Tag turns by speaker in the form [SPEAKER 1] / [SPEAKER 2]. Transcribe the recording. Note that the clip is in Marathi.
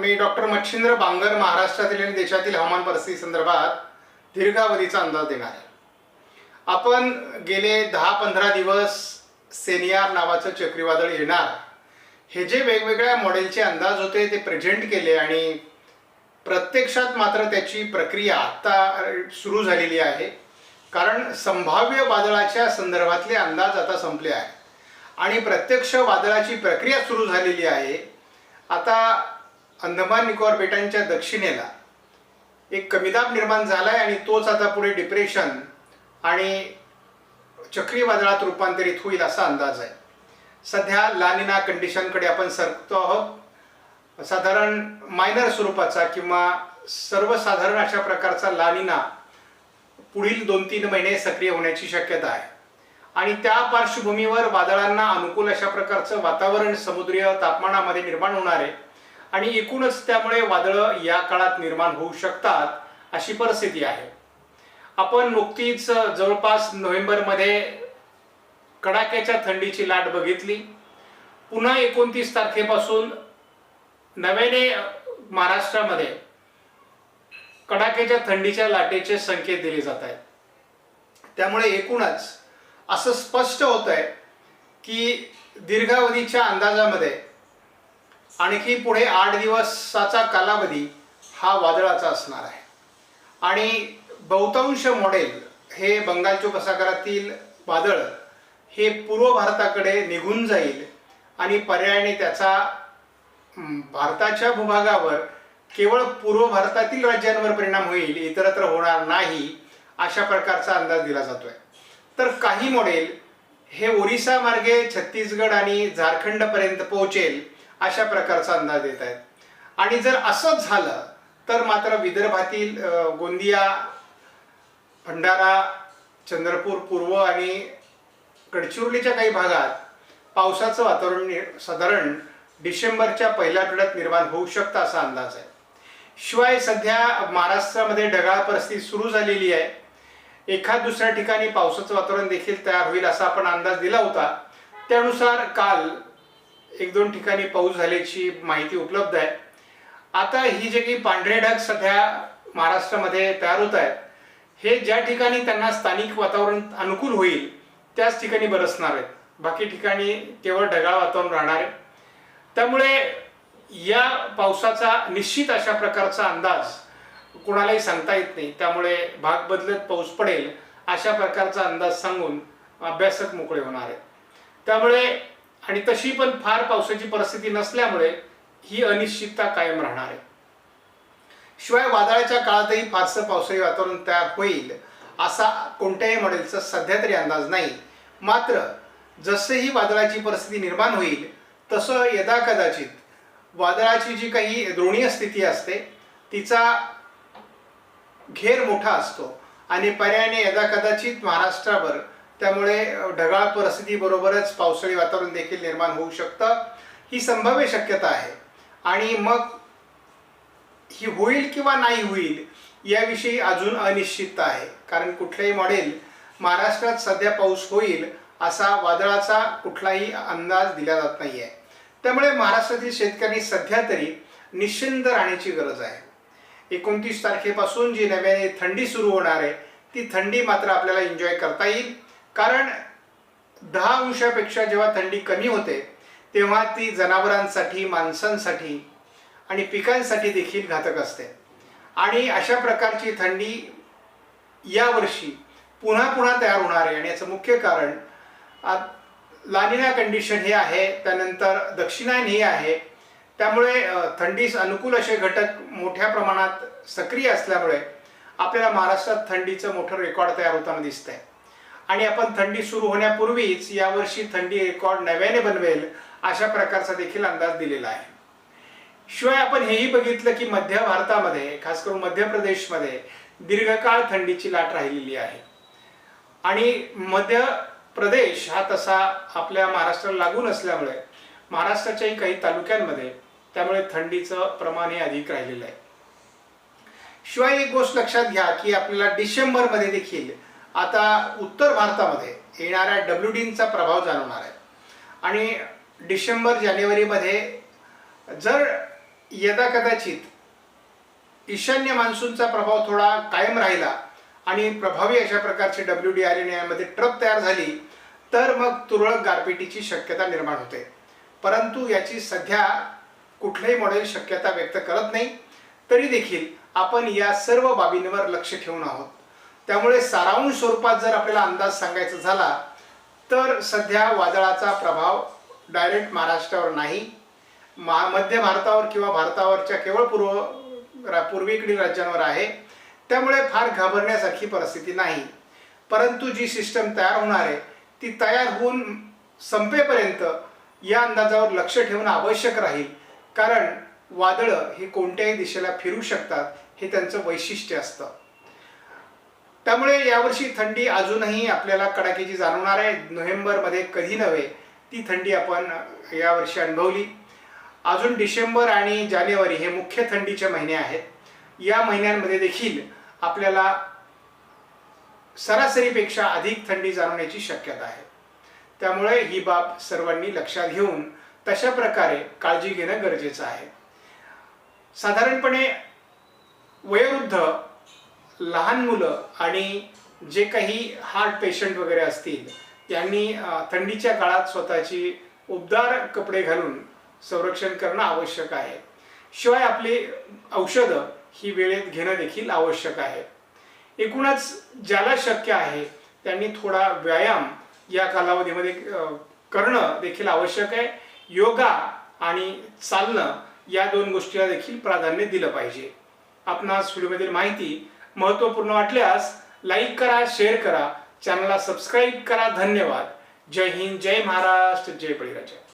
[SPEAKER 1] मी डॉक्टर मच्छिंद्र बांगर महाराष्ट्रातील आणि देशातील हवामान परिस्थिती संदर्भात दीर्घावधीचा अंदाज देणार आहे. आपण गेले दहा पंधरा दिवस सेनियार नावाचं चक्रीवादळ येणार. हे जे वेगवेगळ्या मॉडेलचे अंदाज होते ते प्रेझेंट केले आणि प्रत्यक्षात मात्र त्याची प्रक्रिया आत्ता सुरू झालेली आहे. कारण संभाव्य वादळाच्या संदर्भातले अंदाज आता संपले आहे आणि प्रत्यक्ष वादळाची प्रक्रिया सुरू झालेली आहे. आता अंदमान निकोबार बेटांच्या दक्षिणेला एक कमीदाब निर्माण झाला आहे आणि तोच आता पुढे डिप्रेशन आणि चक्रीवादळात रूपांतरित होईल असा अंदाज आहे. सध्या लानिना कंडिशनकडे आपण सरकतो आहोत. साधारण मायनर स्वरूपाचा किंवा सर्वसाधारण अशा प्रकारचा लानिना पुढील दोन तीन महिने सक्रिय होण्याची शक्यता आहे. आणि त्या पार्श्वभूमीवर वादळांना अनुकूल अशा प्रकारचं वातावरण समुद्रीय तापमानामध्ये निर्माण होणार आहे. आणि एकूणच त्यामुळे वादळं या काळात निर्माण होऊ शकतात अशी परिस्थिती आहे. आपण नुकतीच जवळपास नोव्हेंबरमध्ये कडाक्याच्या थंडीची लाट बघितली. पुन्हा एकोणतीस तारखेपासून नव्याने महाराष्ट्रामध्ये कडाक्याच्या थंडीच्या लाटेचे संकेत दिले जात आहेत. त्यामुळे एकूणच असं स्पष्ट होत आहे की दीर्घावधीच्या अंदाजामध्ये आणखी पुढे आठ दिवसाचा कालावधी हा वादळाचा असणार आहे. आणि बहुतांश मॉडेल हे बंगालच्या उपसागरातील वादळ हे पूर्व भारताकडे निघून जाईल आणि पर्यायाने त्याचा भारताच्या भूभागावर केवळ पूर्व भारतातील राज्यांवर परिणाम होईल इतरत्र होणार नाही अशा प्रकारचा अंदाज दिला जातोय. तर काही मॉडेल हे ओरिसा मार्गे छत्तीसगड आणि झारखंडपर्यंत पोहोचेल अशा प्रकारचा अंदाज देत आहेत. आणि जर असंच झालं तर मात्र विदर्भातील गोंदिया भंडारा चंद्रपूर पूर्व आणि गडचिरोलीच्या काही भागात पावसाचं वातावरण नि- साधारण डिसेंबरच्या पहिल्या आठवड्यात निर्माण होऊ शकतं असा अंदाज आहे. शिवाय सध्या महाराष्ट्रामध्ये ढगाळ परिस्थिती सुरू झालेली आहे. एखाद दुसऱ्या ठिकाणी पावसाचं वातावरण देखील तयार होईल असा आपण अंदाज दिला होता. त्यानुसार काल एक दोन ठिकाणी पाऊस झाल्याची माहिती उपलब्ध आहे. आता ही जे काही पांढरे ढग सध्या महाराष्ट्रामध्ये तयार होत आहेत हे ज्या ठिकाणी त्यांना स्थानिक वातावरण अनुकूल होईल त्याच ठिकाणी बरसणार आहेत. बाकी ठिकाणी केवळ ढगाळ वातावरण राहणार आहे. त्यामुळे या पावसाचा निश्चित अशा प्रकारचा अंदाज कुणालाही सांगता येत नाही. त्यामुळे भाग बदलत पाऊस पडेल अशा प्रकारचा अंदाज सांगून अभ्यासक मोकळे होणार आहेत. त्यामुळे आणि तशी पण फार पावसाची परिस्थिती नसल्यामुळे ही अनिश्चितता कायम राहणार आहे. शिवाय वादळाच्या काळातही फारसं पावसाळी वातावरण तयार होईल असा कोणत्याही मॉडेलचा सध्या तरी अंदाज नाही. मात्र जसेही वादळाची परिस्थिती निर्माण होईल तसं यदा कदाचित वादळाची जी काही द्रोणीय स्थिती असते तिचा घेर मोठा असतो. आणि पर्यायाने यदा कदाचित महाराष्ट्रावर त्यामुळे ढगाळ परिस्थितीबरोबरच पावसाळी वातावरण देखील निर्माण होऊ शकतं. ही संभाव्य शक्यता आहे. आणि मग ही होईल किंवा नाही होईल याविषयी अजून अनिश्चितता आहे. कारण कुठलंही मॉडेल महाराष्ट्रात सध्या पाऊस होईल असा वादळाचा कुठलाही अंदाज दिला जात नाही आहे त्यामुळे महाराष्ट्रातील शेतकऱ्यांनी सध्या तरी निश्चिंत राहण्याची गरज आहे. एकोणतीस तारखेपासून जी नव्याने थंडी सुरू होणार आहे ती थंडी मात्र आपल्याला एन्जॉय करता येईल. कारण दहा अंशापेक्षा जेव्हा थंडी कमी होते तेव्हा ती जनावरांसाठी माणसांसाठी आणि पिकांसाठी देखील घातक असते. आणि अशा प्रकारची थंडी यावर्षी पुन्हा पुन्हा तयार होणार आहे. आणि याचं मुख्य कारण लानिना कंडिशन हे आहे त्यानंतर दक्षिणायन हे आहे. त्यामुळे थंडीस अनुकूल असे घटक मोठ्या प्रमाणात सक्रिय असल्यामुळे आपल्याला महाराष्ट्रात थंडीचं मोठं रेकॉर्ड तयार होताना दिसतंय. आणि आपण थंडी सुरू होण्यापूर्वीच यावर्षी थंडी रेकॉर्ड नव्याने बनवेल अशा प्रकारचा देखील अंदाज दिलेला आहे. शिवाय आपण हेही बघितलं की मध्य भारतामध्ये खास करून मध्य प्रदेशमध्ये दीर्घकाळ थंडीची लाट राहिलेली आहे. आणि मध्य प्रदेश हा तसा आपल्या महाराष्ट्राला लागून असल्यामुळे महाराष्ट्राच्याही काही तालुक्यांमध्ये त्यामुळे थंडीचं प्रमाण हे अधिक राहिलेलं आहे. शिवाय एक गोष्ट लक्षात घ्या की आपल्याला डिसेंबरमध्ये देखील आता उत्तर भारतामध्ये येणाऱ्या डब्ल्यू डींचा प्रभाव जाणवणार आहे. आणि डिसेंबर जानेवारीमध्ये जर यदा कदाचित ईशान्य मान्सूनचा प्रभाव थोडा कायम राहिला आणि प्रभावी अशा प्रकारची डब्ल्यू डी आर एन यामध्ये ट्रप तयार झाली तर मग तुरळक गारपिटीची शक्यता निर्माण होते. परंतु याची सध्या कुठलंही मॉडेल शक्यता व्यक्त करत नाही. तरी देखील आपण या सर्व बाबींवर लक्ष ठेवून आहोत. त्यामुळे सारांश स्वरूपात जर आपल्याला अंदाज सांगायचा झाला तर सध्या वादळाचा प्रभाव डायरेक्ट महाराष्ट्रावर नाही. मा मध्य भारतावर किंवा भारतावरच्या केवळ पूर्व रा पूर्वेकडील राज्यांवर आहे. त्यामुळे फार घाबरण्यासारखी परिस्थिती नाही. परंतु जी सिस्टम तयार होणार आहे ती तयार होऊन संपेपर्यंत या अंदाजावर लक्ष ठेवणं आवश्यक राहील. कारण वादळं हे कोणत्याही दिशेला फिरू शकतात हे त्यांचं वैशिष्ट्य असतं. त्यामुळे यावर्षी थंडी अजूनही आपल्याला कडाक्याची जाणवणार आहे. नोव्हेंबरमध्ये कधी नव्हे ती थंडी आपण यावर्षी अनुभवली. अजून डिसेंबर आणि जानेवारी हे मुख्य थंडीचे महिने आहेत. या महिन्यांमध्ये देखील आपल्याला सरासरीपेक्षा अधिक थंडी जाणवण्याची शक्यता आहे. त्यामुळे ही बाब सर्वांनी लक्षात घेऊन तशा प्रकारे काळजी घेणं गरजेचं आहे. साधारणपणे लहान मुलं आणि जे काही हार्ट पेशंट वगैरे असतील त्यांनी थंडीच्या काळात स्वतःची उबदार कपडे घालून संरक्षण करणं आवश्यक आहे. शिवाय आपली औषधं ही वेळेत घेणं देखील आवश्यक आहे. एकूणच ज्याला शक्य आहे त्यांनी थोडा व्यायाम या कालावधीमध्ये करणं देखील आवश्यक आहे. योगा आणि चालणं या दोन गोष्टीला देखील प्राधान्य दिलं पाहिजे. आपणास व्हिडिओमधील माहिती महत्त्वपूर्ण वाटल्यास लाईक करा शेअर करा. चॅनलला सबस्क्राईब करा. धन्यवाद. जय हिंद जय महाराष्ट्र जय बळीराजा.